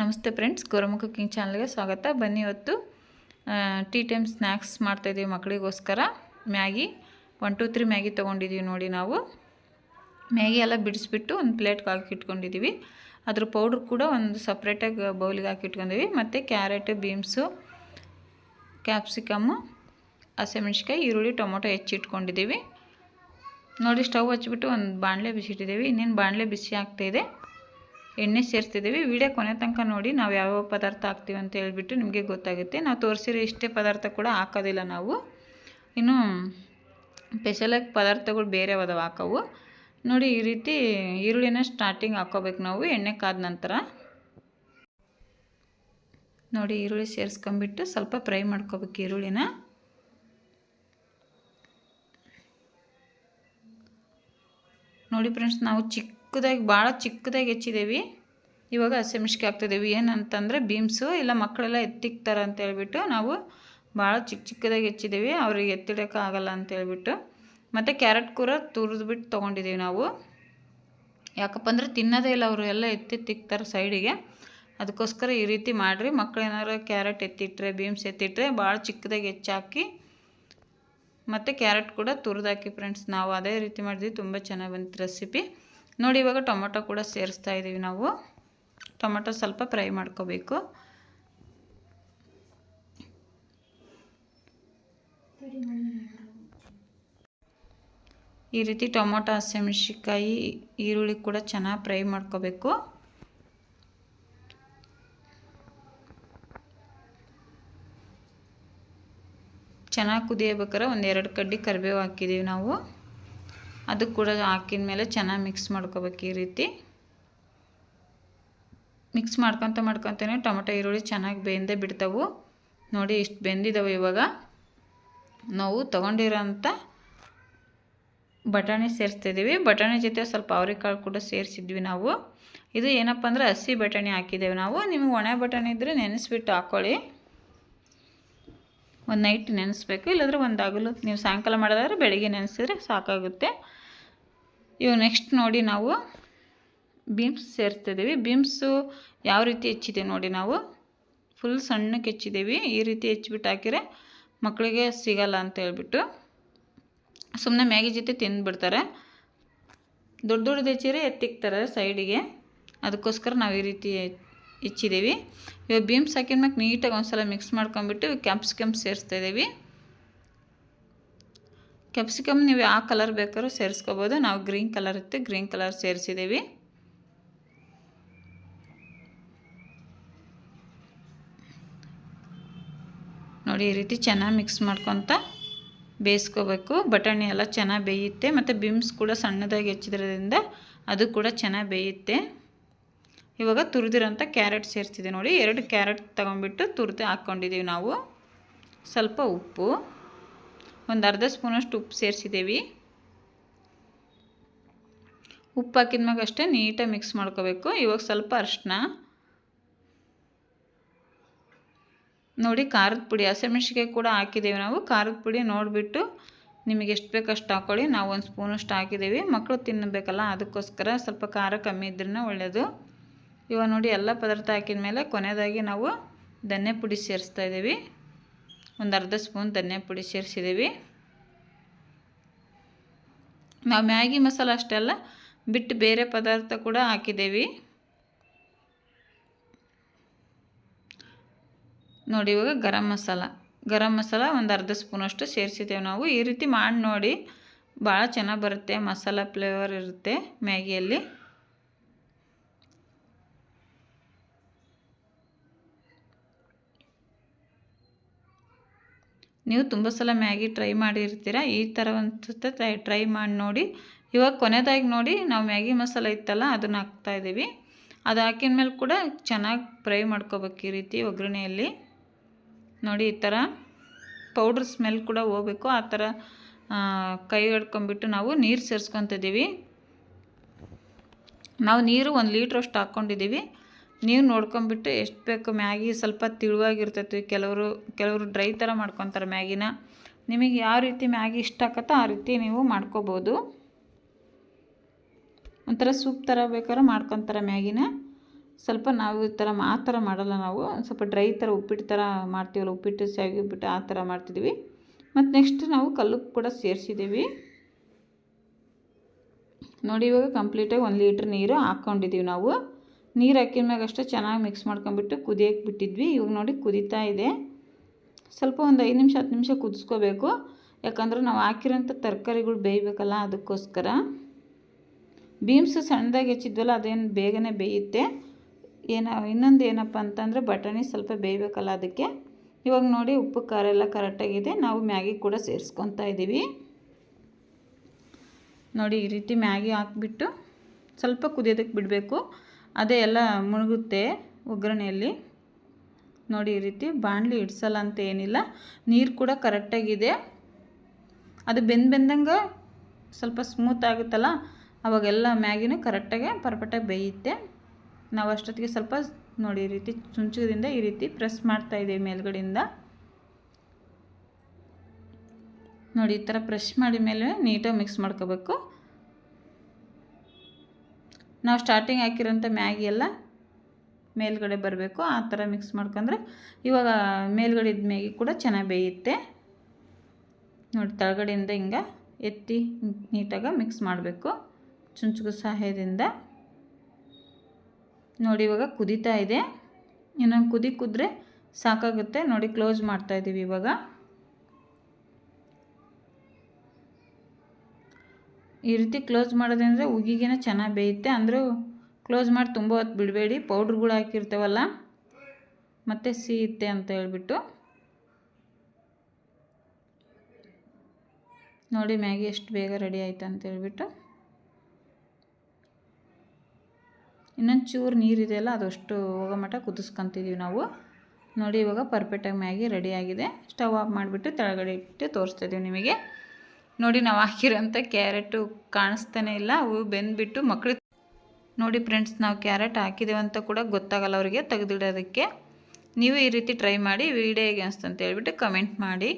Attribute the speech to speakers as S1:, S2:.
S1: ನಮಸ್ತೆ friends, Gowramma cooking ಚಾನಲ್ಗೆ ಸ್ವಾಗತ. ಬನ್ನಿ ಇವತ್ತು ಟೀ ಟೈಮ್ ಸ್ನ್ಯಾಕ್ಸ್ ಮಾಡ್ತಾಯಿದ್ದೀವಿ ಮಕ್ಕಳಿಗೋಸ್ಕರ. Maggi one two three Maggi ತೊಗೊಂಡಿದ್ದೀವಿ ನೋಡಿ ನಾವು. ಮ್ಯಾಗಿ ಎಲ್ಲ ಬಿಡಿಸ್ಬಿಟ್ಟು ಒಂದು ಪ್ಲೇಟ್ಗೆ ಹಾಕಿ ಇಟ್ಕೊಂಡಿದ್ದೀವಿ ಅದ್ರ ಪೌಡ್ರ್ ಕೂಡ ಒಂದು ಸಪ್ರೇಟಾಗಿ ಬೌಲಿಗೆ ಹಾಕಿ ಇಟ್ಕೊಂಡಿದ್ದೀವಿ ಮತ್ತು ಕ್ಯಾರೆಟ್, ಬೀನ್ಸು, ಕ್ಯಾಪ್ಸಿಕಮ್ಮು ಹಸಿಮೆಣ್ಸಿಕಾಯಿ ಈರುಳ್ಳಿ, ಟೊಮೊಟೊ ಹೆಚ್ಚಿಟ್ಕೊಂಡಿದ್ದೀವಿ ನೋಡಿ, ಸ್ಟವ್ ಹಚ್ಚಿಬಿಟ್ಟು ಒಂದು ಬಾಣಲೆ ಬಿಸಿಟ್ಟಿದ್ದೀವಿ ಇನ್ನೇನು ಬಾಣಲೆ ಬಿಸಿ ಆಗ್ತಾಯಿದೆ ಎಣ್ಣೆ ಸೇರಿಸ್ತಿದ್ದೀವಿ. ವಿಡಿಯೋ ಕೊನೆ ತನಕ ನೋಡಿ ನಾವು ಯಾವ್ಯಾವ ಪದಾರ್ಥ ಹಾಕ್ತೀವಿ ಅಂತ ಹೇಳಿಬಿಟ್ಟು ನಿಮಗೆ ಗೊತ್ತಾಗುತ್ತೆ. ನಾವು ತೋರಿಸಿರೋ ಇಷ್ಟೇ ಪದಾರ್ಥ ಕೂಡ ಹಾಕೋದಿಲ್ಲ ನಾವು. ಇನ್ನು ಸ್ಪೆಷಲಾಗಿ ಪದಾರ್ಥಗಳು ಬೇರೆ ಅದಾವೆ ಹಾಕೋವು. ನೋಡಿ ಈ ರೀತಿ ಈರುಳ್ಳಿನ ಸ್ಟಾರ್ಟಿಂಗ್ ಹಾಕೋಬೇಕು ನಾವು ಎಣ್ಣೆ ಕಾದ ನಂತರ. ನೋಡಿ ಈರುಳ್ಳಿ ಸೇರಿಸ್ಕೊಂಬಿಟ್ಟು ಸ್ವಲ್ಪ ಫ್ರೈ ಮಾಡ್ಕೋಬೇಕು ಈರುಳ್ಳಿನ. ನೋಡಿ ಫ್ರೆಂಡ್ಸ್ ನಾವು ಚಿಕ್ಕದಾಗಿ, ಭಾಳ ಚಿಕ್ಕದಾಗಿ ಹೆಚ್ಚಿದ್ದೀವಿ ಇವಾಗ ಹಸಿಮೆಣ್ಸಿಗೆ ಹಾಕ್ತಿದ್ದೀವಿ ಏನಂತಂದರೆ ಬೀಮ್ಸು, ಇಲ್ಲ ಮಕ್ಕಳೆಲ್ಲ ಎತ್ತಿಕ್ತಾರೆ ಅಂತ ಹೇಳ್ಬಿಟ್ಟು ನಾವು ಭಾಳ ಚಿಕ್ಕ ಚಿಕ್ಕದಾಗಿ ಹೆಚ್ಚಿದ್ದೀವಿ ಅವ್ರಿಗೆ ಎತ್ತಿಡೋಕೆ ಆಗಲ್ಲ ಅಂತ ಹೇಳ್ಬಿಟ್ಟು. ಮತ್ತು ಕ್ಯಾರೆಟ್ ಕೂರ ತುರಿದ್ಬಿಟ್ಟು ತೊಗೊಂಡಿದ್ದೀವಿ ನಾವು. ಯಾಕಪ್ಪ ಅಂದರೆ ತಿನ್ನೋದೇ ಇಲ್ಲ ಅವರು, ಎಲ್ಲ ಎತ್ತಿ ತಿಕ್ತಾರೆ ಸೈಡಿಗೆ. ಅದಕ್ಕೋಸ್ಕರ ಈ ರೀತಿ ಮಾಡಿರಿ. ಮಕ್ಳು ಏನಾರು ಕ್ಯಾರೆಟ್ ಎತ್ತಿಟ್ರೆ, ಬೀಮ್ಸ್ ಎತ್ತಿಟ್ರೆ ಭಾಳ ಚಿಕ್ಕದಾಗಿ ಹೆಚ್ಚಾಕಿ, ಮತ್ತು ಕ್ಯಾರೆಟ್ ಕೂಡ ತುರಿದಾಕಿ ಫ್ರೆಂಡ್ಸ್ ನಾವು ಅದೇ ರೀತಿ ಮಾಡಿದ್ವಿ. ತುಂಬ ಚೆನ್ನಾಗಿ ಬಂತು ರೆಸಿಪಿ ನೋಡಿ, ಇವಾಗ ಟೊಮೊಟೊ ಕೂಡ ಸೇರಿಸ್ತಾ ಇದ್ದೀವಿ ನಾವು. ಟೊಮೊಟೊ ಸ್ವಲ್ಪ ಫ್ರೈ ಮಾಡ್ಕೋಬೇಕು. ಈ ರೀತಿ ಟೊಮೊಟೊ ಹಸಿಮೆಣ್ಸಿಕಾಯಿ ಈರುಳ್ಳಿ ಕೂಡ ಚೆನ್ನಾಗಿ ಫ್ರೈ ಮಾಡ್ಕೋಬೇಕು. ಚೆನ್ನಾಗಿ ಕುದಿಯಬೇಕಾದ್ರೆ ಒಂದೆರಡು ಕಡ್ಡಿ ಕರಿಬೇವು ಹಾಕಿದ್ದೀವಿ ನಾವು. ಅದು ಕೂಡ ಹಾಕಿದ ಮೇಲೆ ಚೆನ್ನಾಗಿ ಮಿಕ್ಸ್ ಮಾಡ್ಕೋಬೇಕು ಈ ರೀತಿ. ಮಿಕ್ಸ್ ಮಾಡ್ಕೊತ ಮಾಡ್ಕೊತೇನೆ ಟೊಮೆಟೊ, ಈರುಳ್ಳಿ ಚೆನ್ನಾಗಿ ಬೆಂದೇ ಬಿಡ್ತಾವು. ನೋಡಿ ಇಷ್ಟು ಬೆಂದಿದ್ದಾವೆ ಇವಾಗ. ನಾವು ತೊಗೊಂಡಿರೋಂಥ ಬಟಾಣಿ ಸೇರಿಸ್ತಿದ್ದೀವಿ ಬಟಾಣಿ ಜೊತೆ ಸ್ವಲ್ಪ ಅವರೆಕಾಳು ಕೂಡ ಸೇರಿಸಿದ್ವಿ ನಾವು. ಇದು ಏನಪ್ಪ ಅಂದರೆ ಹಸಿ ಬಟಾಣಿ ಹಾಕಿದ್ದೇವೆ ನಾವು. ನಿಮಗೆ ಒಣ ಬಟಾಣಿ ಇದ್ದರೆ ನೆನೆಸ್ಬಿಟ್ಟು ಹಾಕ್ಕೊಳ್ಳಿ ಒಂದು ನೈಟ್ ನೆನೆಸ್ಬೇಕು. ಇಲ್ಲಾಂದರೆ ಒಂದು ಹಗಲು ನೀವು ಸಾಯಂಕಾಲ ಮಾಡೋದಾದ್ರೆ ಬೆಳಿಗ್ಗೆ ನೆನೆಸಿದ್ರೆ ಸಾಕಾಗುತ್ತೆ. ಇವಾಗ ನೆಕ್ಸ್ಟ್ ನೋಡಿ ನಾವು ಬೀಮ್ಸ್ ಸೇರಿಸ್ತಿದ್ದೀವಿ ಬೀಮ್ಸು ಯಾವ ರೀತಿ ಹೆಚ್ಚಿದೆ ನೋಡಿ ನಾವು. ಫುಲ್ ಸಣ್ಣಕ್ಕೆ ಹೆಚ್ಚಿದ್ದೀವಿ. ಈ ರೀತಿ ಹೆಚ್ಚಿಬಿಟ್ಟು ಹಾಕಿದರೆ ಮಕ್ಕಳಿಗೆ ಸಿಗಲ್ಲ ಅಂತ ಹೇಳ್ಬಿಟ್ಟು ಸುಮ್ಮನೆ ಮ್ಯಾಗಿ ಜೊತೆ ತಿಂದುಬಿಡ್ತಾರೆ. ದೊಡ್ಡ ದೊಡ್ಡದು ಹೆಚ್ಚಿದ್ರೆ ಎತ್ತಿಕ್ತಾರೆ ಸೈಡಿಗೆ. ಅದಕ್ಕೋಸ್ಕರ ನಾವು ಈ ರೀತಿ ಹೆಚ್ಚಿದ್ದೀವಿ. ಇವಾಗ ಬೀಮ್ಸ್ ಹಾಕಿದ್ಮೇಲೆ ನೀಟಾಗಿ ಒಂದ್ಸಲ ಮಿಕ್ಸ್ ಮಾಡ್ಕೊಂಬಿಟ್ಟು ಕ್ಯಾಪ್ಸಿಕಮ್ ಸೇರಿಸ್ತಾ ಇದ್ದೀವಿ. ಕ್ಯಾಪ್ಸಿಕಮ್ ನೀವು ಯಾವ ಕಲರ್ ಬೇಕಾದ್ರೂ ಸೇರಿಸ್ಕೋಬೋದು. ನಾವು ಗ್ರೀನ್ ಕಲರ್ ಇತ್ತು ಗ್ರೀನ್ ಕಲರ್ ಸೇರಿಸಿದ್ದೀವಿ. ನೋಡಿ, ಈ ರೀತಿ ಚೆನ್ನಾಗಿ ಮಿಕ್ಸ್ ಮಾಡ್ಕೊತ ಬೇಯಿಸ್ಕೋಬೇಕು. ಬಟಾಣಿ ಎಲ್ಲ ಚೆನ್ನಾಗಿ ಬೇಯುತ್ತೆ. ಮತ್ತು ಬಿಮ್ಸ್ ಕೂಡ ಸಣ್ಣದಾಗಿ ಹೆಚ್ಚಿದ್ರಿಂದ ಅದು ಕೂಡ ಚೆನ್ನಾಗಿ ಬೇಯುತ್ತೆ. ಇವಾಗ ತುರಿದಿರೋಂಥ ಕ್ಯಾರೆಟ್ ಸೇರಿಸಿದೆ ನೋಡಿ. ಎರಡು ಕ್ಯಾರೆಟ್ ತೊಗೊಂಬಿಟ್ಟು ತುರಿದು ಹಾಕ್ಕೊಂಡಿದ್ದೀವಿ ನಾವು. ಸ್ವಲ್ಪ ಉಪ್ಪು. ಒಂದು ಅರ್ಧ ಸ್ಪೂನಷ್ಟು ಉಪ್ಪು ಸೇರಿಸಿದ್ದೀವಿ ಉಪ್ಪು ಹಾಕಿದ್ಮ್ಯಾಗ ಅಷ್ಟೇ ನೀಟಾಗಿ ಮಿಕ್ಸ್ ಮಾಡ್ಕೋಬೇಕು. ಇವಾಗ ಸ್ವಲ್ಪ ಅರಿಶಿನ ನೋಡಿ ಖಾರದ ಪುಡಿ ಹಸಿಮೆಣ್ಸಿಕಾಯಿ ಕೂಡ ಹಾಕಿದ್ದೀವಿ ನಾವು. ಖಾರದ ಪುಡಿ ನೋಡಿಬಿಟ್ಟು ನಿಮಗೆ ಎಷ್ಟು ಬೇಕು ಅಷ್ಟು ಹಾಕ್ಕೊಳ್ಳಿ ನಾವು ಒಂದು ಸ್ಪೂನಷ್ಟು ಹಾಕಿದ್ದೀವಿ ಮಕ್ಕಳು ತಿನ್ನಬೇಕಲ್ಲ, ಅದಕ್ಕೋಸ್ಕರ ಸ್ವಲ್ಪ ಖಾರ ಕಮ್ಮಿ ಇದ್ರೂ ಒಳ್ಳೆಯದು ಇವಾಗ ನೋಡಿ ಎಲ್ಲ ಪದಾರ್ಥ ಹಾಕಿದ ಮೇಲೆ ಕೊನೆಯದಾಗಿ ನಾವು ಧನ್ಯ ಪುಡಿ ಸೇರಿಸ್ತಾ ಇದ್ದೀವಿ ಒಂದು ಅರ್ಧ ಸ್ಪೂನ್ ಧನಿಯಾ ಪುಡಿ ಸೇರಿಸಿದ್ದೀವಿ. ನಾವು ಮ್ಯಾಗಿ ಮಸಾಲ ಅಷ್ಟೆಲ್ಲ ಬಿಟ್ಟು ಬೇರೆ ಪದಾರ್ಥ ಕೂಡ ಹಾಕಿದ್ದೀವಿ. ನೋಡಿ ಇವಾಗ ಗರಂ ಮಸಾಲ. ಗರಂ ಮಸಾಲ ಒಂದು ಅರ್ಧ ಸ್ಪೂನಷ್ಟು ಸೇರಿಸಿದ್ದೇವೆ ನಾವು. ಈ ರೀತಿ ಮಾಡಿ ನೋಡಿ, ಭಾಳ ಚೆನ್ನಾಗಿ ಬರುತ್ತೆ ಮಸಾಲ ಫ್ಲೇವರ್ ಇರುತ್ತೆ ಮ್ಯಾಗಿಯಲ್ಲಿ. ನೀವು ತುಂಬ ಸಲ ಮ್ಯಾಗಿ ಟ್ರೈ ಮಾಡಿರ್ತೀರ? ಈ ಥರ ಒಂದು ಟ್ರೈ ಮಾಡಿ ನೋಡಿ. ಇವಾಗ ಕೊನೆದಾಗಿ ನೋಡಿ, ನಾವು ಮ್ಯಾಗಿ ಮಸಾಲ ಇತ್ತಲ್ಲ, ಅದನ್ನು ಹಾಕ್ತಾಯಿದ್ದೀವಿ ಅದು ಹಾಕಿದ ಮೇಲೆ ಕೂಡ ಚೆನ್ನಾಗಿ ಫ್ರೈ ಮಾಡ್ಕೋಬೇಕು ಈ ರೀತಿ ಒಗ್ಗರಣೆಯಲ್ಲಿ. ನೋಡಿ, ಈ ಥರ ಪೌಡ್ರ್ ಸ್ಮೆಲ್ ಕೂಡ ಹೋಗ್ಬೇಕು. ಆ ಥರ ಕೈ ಹಿಡ್ಕೊಂಬಿಟ್ಟು ನಾವು ನೀರು ಸೇರಿಸ್ಕೊತಿದ್ದೀವಿ ನಾವು ನೀರು ಒಂದು ಲೀಟ್ರಷ್ಟು ಹಾಕ್ಕೊಂಡಿದ್ದೀವಿ ನೀವು ನೋಡ್ಕೊಂಬಿಟ್ಟು ಎಷ್ಟು ಬೇಕು ಮ್ಯಾಗಿ ಸ್ವಲ್ಪ ತಿಳುವಾಗಿರ್ತೈತಿ. ಕೆಲವರು ಕೆಲವರು ಡ್ರೈ ಥರ ಮಾಡ್ಕೊತಾರೆ ಮ್ಯಾಗಿನ. ನಿಮಗೆ ಯಾವ ರೀತಿ ಮ್ಯಾಗಿ ಇಷ್ಟ ಆಗತ್ತೋ ಆ ರೀತಿ ನೀವು ಮಾಡ್ಕೋಬೋದು. ಒಂಥರ ಸೂಪ್ ಥರ ಬೇಕಾದ್ರೆ ಮಾಡ್ಕೊತಾರೆ ಮ್ಯಾಗಿನ. ಸ್ವಲ್ಪ ನಾವು ಈ ಥರ ಆ ಥರ ಮಾಡಲ್ಲ ನಾವು. ಸ್ವಲ್ಪ ಡ್ರೈ ಥರ, ಉಪ್ಪಿಟ್ಟು ಥರ ಮಾಡ್ತೀವಲ್ಲ, ಉಪ್ಪಿಟ್ಟು, ಶಾವಿಗೆ ಉಪ್ಪಿಟ್ಟು ಆ ಥರ ಮಾಡ್ತಿದ್ವಿ ಮತ್ತು ನೆಕ್ಸ್ಟ್ ನಾವು ಕಲ್ಲು ಕೂಡ ಸೇರಿಸಿದ್ದೀವಿ. ನೋಡಿ ಇವಾಗ ಕಂಪ್ಲೀಟಾಗಿ ಒಂದು ಲೀಟ್ರ್ ನೀರು ಹಾಕ್ಕೊಂಡಿದ್ದೀವಿ ನಾವು. ನೀರು ಹಾಕಿದ ಮ್ಯಾಗ ಅಷ್ಟೇ ಚೆನ್ನಾಗಿ ಮಿಕ್ಸ್ ಮಾಡ್ಕೊಂಬಿಟ್ಟು ಕುದಿಯೋಕ್ಕೆ ಬಿಟ್ಟಿದ್ವಿ. ಇವಾಗ ನೋಡಿ ಕುದೀತಾ ಇದೆ. ಸ್ವಲ್ಪ ಒಂದು ಐದು ನಿಮಿಷ, ಹತ್ತು ನಿಮಿಷ ಕುದಿಸ್ಕೋಬೇಕು. ಯಾಕಂದ್ರೆ ನಾವು ಹಾಕಿರೋಂಥ ತರಕಾರಿಗಳು ಬೇಯಬೇಕಲ್ಲ ಅದಕ್ಕೋಸ್ಕರ. ಬೀಮ್ಸ್ ಸಣ್ಣದಾಗಿ ಹೆಚ್ಚಿದ್ವಲ್ಲ, ಅದೇನು ಬೇಗನೆ ಬೇಯುತ್ತೆ. ಏನ, ಇನ್ನೊಂದು ಏನಪ್ಪ ಅಂತಂದರೆ ಬಟಾಣಿ ಸ್ವಲ್ಪ ಬೇಯಬೇಕಲ್ಲ ಅದಕ್ಕೆ. ಇವಾಗ ನೋಡಿ ಉಪ್ಪು, ಖಾರ ಎಲ್ಲ ಕರೆಕ್ಟಾಗಿದೆ ನಾವು ಮ್ಯಾಗಿ ಕೂಡ ಸೇರಿಸ್ಕೊತಾ ಇದ್ದೀವಿ ನೋಡಿ ಈ ರೀತಿ ಮ್ಯಾಗಿ ಹಾಕ್ಬಿಟ್ಟು ಸ್ವಲ್ಪ ಕುದಿಯೋದಕ್ಕೆ ಬಿಡಬೇಕು. ಅದೇ ಎಲ್ಲ ಮುಳುಗುತ್ತೆ ಒಗ್ಗರಣೆಯಲ್ಲಿ. ನೋಡಿ ಈ ರೀತಿ ಬಾಣಲಿ ಇಡ್ಸಲ್ಲ ಅಂತ ಏನಿಲ್ಲ. ನೀರು ಕೂಡ ಕರೆಕ್ಟಾಗಿದೆ. ಅದು ಬೆಂದು ಬೆಂದಂಗೆ ಸ್ವಲ್ಪ ಸ್ಮೂತ್ ಆಗುತ್ತಲ್ಲ, ಅವಾಗೆಲ್ಲ ಮ್ಯಾಗಿನೂ ಕರೆಕ್ಟಾಗಿ ಪರ್ಫೆಕ್ಟಾಗಿ ಬೇಯುತ್ತೆ. ನಾವು ಅಷ್ಟೊತ್ತಿಗೆ ಸ್ವಲ್ಪ ನೋಡಿ ಈ ರೀತಿ ಚುಂಚುದಿಂದ ಈ ರೀತಿ ಪ್ರೆಸ್ ಮಾಡ್ತಾ ಇದ್ದೀವಿ ಮೇಲ್ಗಡೆಯಿಂದ. ನೋಡಿ ಈ ಥರ ಪ್ರೆಶ್ ಮಾಡಿದ ಮೇಲೆ ನೀಟಾಗಿ ಮಿಕ್ಸ್ ಮಾಡ್ಕೋಬೇಕು. ನಾವು ಸ್ಟಾರ್ಟಿಂಗ್ ಹಾಕಿರೋಂಥ ಮ್ಯಾಗಿ ಎಲ್ಲ ಮೇಲ್ಗಡೆ ಬರಬೇಕು. ಆ ಥರ ಮಿಕ್ಸ್ ಮಾಡ್ಕೊಂಡ್ರೆ ಇವಾಗ ಮೇಲ್ಗಡೆ ಇದ್ದ ಮ್ಯಾಗಿ ಕೂಡ ಚೆನ್ನಾಗಿ ಬೇಯುತ್ತೆ. ನೋಡಿ ತಳಗಡೆಯಿಂದ ಹಿಂಗೆ ಎತ್ತಿ ನೀಟಾಗಿ ಮಿಕ್ಸ್ ಮಾಡಬೇಕು. ಚುಂಚುಗು ಸಹಾಯದಿಂದ. ನೋಡಿ ಇವಾಗ ಕುದೀತಾ ಇದೆ. ಇನ್ನೊಂದು ಕುದಿ ಕುದ್ರೆ ಸಾಕಾಗುತ್ತೆ. ನೋಡಿ ಕ್ಲೋಸ್ ಮಾಡ್ತಾಯಿದ್ದೀವಿ ಇವಾಗ. ಈ ರೀತಿ ಕ್ಲೋಸ್ ಮಾಡೋದಂದರೆ ಉಗಿಗಿನ ಚೆನ್ನಾಗಿ ಬೇಯುತ್ತೆ. ಅಂದರೂ ಕ್ಲೋಸ್ ಮಾಡಿ ತುಂಬ ಹೊತ್ತು ಬಿಡಬೇಡಿ. ಪೌಡ್ರ್ಗಳು ಹಾಕಿರ್ತೇವಲ್ಲ, ಮತ್ತು ಸೀಯುತ್ತೆ ಅಂತ ಹೇಳ್ಬಿಟ್ಟು. ನೋಡಿ, ಮ್ಯಾಗಿ ಎಷ್ಟು ಬೇಗ ರೆಡಿ ಆಯಿತು ಅಂತ ಹೇಳ್ಬಿಟ್ಟು. ಇನ್ನೊಂದು ಚೂರು ನೀರಿದೆಯಲ್ಲ ಅದಷ್ಟು ಹೋಗೋ ಮಟ್ಟ ಕುದಿಸ್ಕೊತಿದ್ದೀವಿ ನಾವು. ನೋಡಿ, ಇವಾಗ ಪರ್ಫೆಕ್ಟಾಗಿ ಮ್ಯಾಗಿ ರೆಡಿ ಆಗಿದೆ. ಸ್ಟವ್ ಆಫ್ ಮಾಡಿಬಿಟ್ಟು ತೆಳಗಡೆ ಇಟ್ಟು ತೋರಿಸ್ತಿದ್ದೀವಿ ನಿಮಗೆ. ನೋಡಿ ನಾವು ಹಾಕಿರೋಂಥ ಕ್ಯಾರೆಟು ಕಾಣಿಸ್ತಾನೆ ಇಲ್ಲ. ಅವು ಬೆಂದ್ಬಿಟ್ಟು ಮಕ್ಕಳು ನೋಡಿ ಫ್ರೆಂಡ್ಸ್, ನಾವು ಕ್ಯಾರೆಟ್ ಹಾಕಿದ್ದೇವೆ ಅಂತ ಕೂಡ ಗೊತ್ತಾಗಲ್ಲ ಅವರಿಗೆ, ತೆಗೆದಿಡೋದಕ್ಕೆ. ನೀವು ಈ ರೀತಿ ಟ್ರೈ ಮಾಡಿ ವಿಡಿಯೋ ಹೇಗೆ ಅಂತ ಹೇಳ್ಬಿಟ್ಟು ಕಮೆಂಟ್ ಮಾಡಿ.